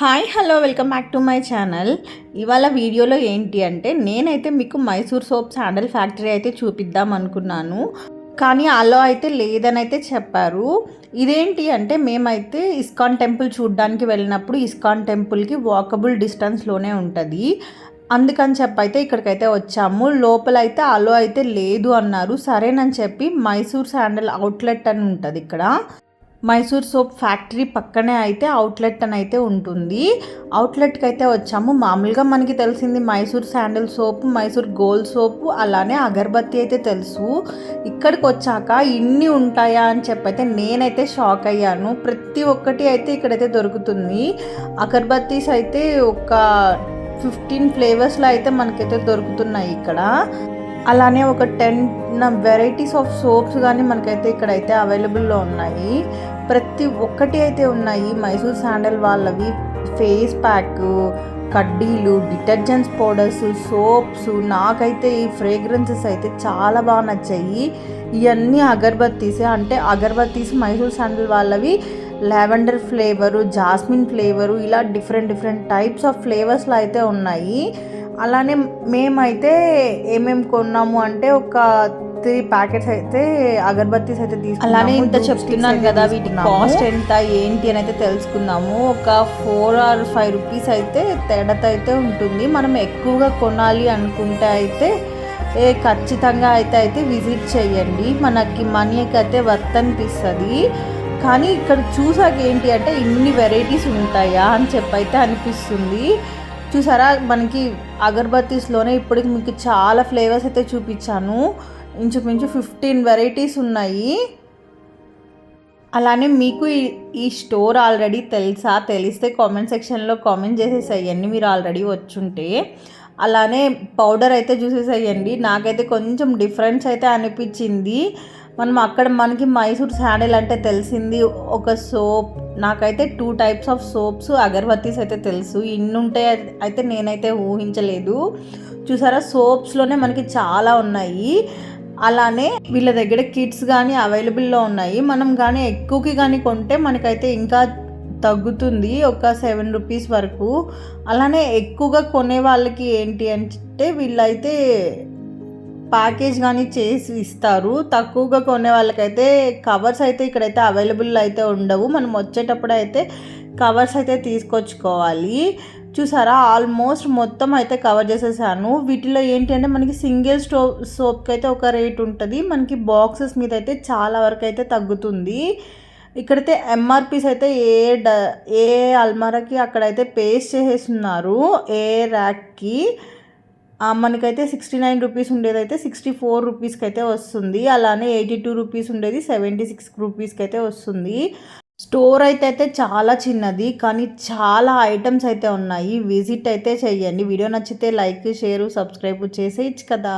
Hi hello welcome back to my channel. ఇవాళ వీడియోలో ఏంటి అంటే నేనైతే మీకు మైసూర్ సోప్ శాండల్ ఫ్యాక్టరీ అయితే చూపిద్దాం అనుకున్నాను. కానీ అలో అయితే లేదని అయితే చెప్పారు. ఇదేంటి అంటే మేమైతే ఇస్కాన్ టెంపుల్ చూడడానికి వెళ్ళినప్పుడు ఇస్కాన్ టెంపుల్కి వాకబుల్ డిస్టెన్స్లోనే ఉంటుంది. అందుకని చెప్పి అయితే ఇక్కడికైతే వచ్చాము. లోపల అయితే అలో అయితే లేదు అన్నారు. సరేనని చెప్పి మైసూర్ శాండల్ అవుట్లెట్ అని ఉంటుంది ఇక్కడ. మైసూర్ సోప్ ఫ్యాక్టరీ పక్కనే అయితే అవుట్లెట్ అని అయితే ఉంటుంది. అవుట్లెట్కి అయితే వచ్చాము. మామూలుగా మనకి తెలిసింది Mysore sandal soap Mysore gold soap అలానే అగరబత్తి అయితే తెలుసు. ఇక్కడికి వచ్చాక ఇన్ని ఉంటాయా అని చెప్పైతే నేనైతే షాక్ అయ్యాను. ప్రతి ఒక్కటి అయితే ఇక్కడైతే దొరుకుతుంది. అగరబత్తీస్ అయితే ఒక ఫిఫ్టీన్ ఫ్లేవర్స్లో అయితే మనకైతే దొరుకుతున్నాయి ఇక్కడ. అలానే ఒక టెన్ వెరైటీస్ ఆఫ్ సోప్స్ కానీ మనకైతే ఇక్కడైతే అవైలబుల్లో ఉన్నాయి. ప్రతి ఒక్కటి అయితే ఉన్నాయి. మైసూర్ శాండల్ వాళ్ళవి ఫేస్ ప్యాక్ కడ్డీలు డిటర్జెంట్స్ పౌడర్స్ సోప్స్. నాకైతే ఈ ఫ్రేగ్రెన్సెస్ అయితే చాలా బాగా నచ్చాయి. ఇవన్నీ అగర్బత్తీసే. అంటే అగర్బత్తీస్ మైసూర్ శాండల్ వాళ్ళవి లావెండర్ ఫ్లేవరు జాస్మిన్ ఫ్లేవరు ఇలా డిఫరెంట్ డిఫరెంట్ టైప్స్ ఆఫ్ ఫ్లేవర్స్లో అయితే ఉన్నాయి. అలానే మేమైతే ఏమేమి కొన్నాము అంటే ఒక త్రీ ప్యాకెట్స్ అయితే అగరబత్తీస్ అయితే తీసుకున్నాము అలానే ఇంత చెప్తున్నాను కదా వీటి కాస్ట్ ఎంత ఏంటి అని అయితే తెలుసుకుందాము. ఒక ఫోర్ ఆర్ ఫైవ్ రూపీస్ అయితే తేడాతో అయితే ఉంటుంది. మనం ఎక్కువగా కొనాలి అనుకుంటే అయితే ఏ ఖచ్చితంగా అయితే అయితే విజిట్ చేయండి. మనకి మనీకి అయితే వర్త్ అనిపిస్తుంది. కానీ ఇక్కడ చూసాక ఏంటి అంటే ఇన్ని వెరైటీస్ ఉంటాయా అని చెప్పైతే అనిపిస్తుంది. చూసారా? మనకి అగర్బత్తీస్లోనే ఇప్పటికి మీకు చాలా ఫ్లేవర్స్ అయితే చూపించాను. ఇంచుమించు ఫిఫ్టీన్ వెరైటీస్ ఉన్నాయి. అలానే మీకు ఈ స్టోర్ ఆల్రెడీ తెలుసా? తెలిస్తే కామెంట్ సెక్షన్లో కామెంట్ చేసేసేయండి. మీరు ఆల్రెడీ వచ్చుంటే. అలానే పౌడర్ అయితే చూసేసేయండి. నాకైతే కొంచెం డిఫరెన్స్ అయితే అనిపించింది. మనం అక్కడ మనకి మైసూర్ శాండిల్ అంటే తెలిసింది. ఒక సోప్ నాకైతే two types of soaps agarbattis అయితే తెలుసు. ఇన్ని అయితే నేనైతే ఊహించలేదు. చూసారా? సోప్స్లోనే మనకి చాలా ఉన్నాయి. అలానే వీళ్ళ దగ్గర కిట్స్ కానీ అవైలబుల్లో ఉన్నాయి. మనం కానీ ఎక్కువకి కానీ కొంటే మనకైతే ఇంకా తగ్గుతుంది ఒక సెవెన్ రూపీస్ వరకు. అలానే ఎక్కువగా కొనే వాళ్ళకి ఏంటి అంటే వీళ్ళైతే ప్యాకేజ్ కానీ చేసి ఇస్తారు. తక్కువగా కొనే వాళ్ళకైతే కవర్స్ అయితే ఇక్కడైతే అవైలబుల్ అయితే ఉండవు. మనం వచ్చేటప్పుడు అయితే కవర్స్ అయితే తీసుకొచ్చుకోవాలి. చూసారా? ఆల్మోస్ట్ మొత్తం అయితే కవర్ చేసేసాను. వీటిలో ఏంటి అంటే మనకి సింగిల్ స్టో సోప్కి అయితే ఒక రేట్ ఉంటుంది. మనకి బాక్సెస్ మీద అయితే చాలా వరకు అయితే తగ్గుతుంది. ఇక్కడైతే ఎంఆర్పీస్ అయితే ఏ డ ఏ అల్మారాకి అక్కడైతే పేస్ట్ చేసేస్తున్నారు. ఏ ర్యాక్కి మనకైతే సిక్స్టీ నైన్ రూపీస్ ఉండేది అయితే సిక్స్టీ ఫోర్ రూపీస్కి అయితే వస్తుంది. అలానే ఎయిటీ టూ రూపీస్ ఉండేది సెవెంటీ సిక్స్ రూపీస్కి అయితే వస్తుంది. స్టోర్ అయితే అయితే చాలా చిన్నది కానీ చాలా ఐటమ్స్ అయితే ఉన్నాయి. విజిట్ అయితే చేయండి వీడియో నచ్చితే లైక్ షేర్ సబ్స్క్రైబ్ చేసేయచ్చు కదా.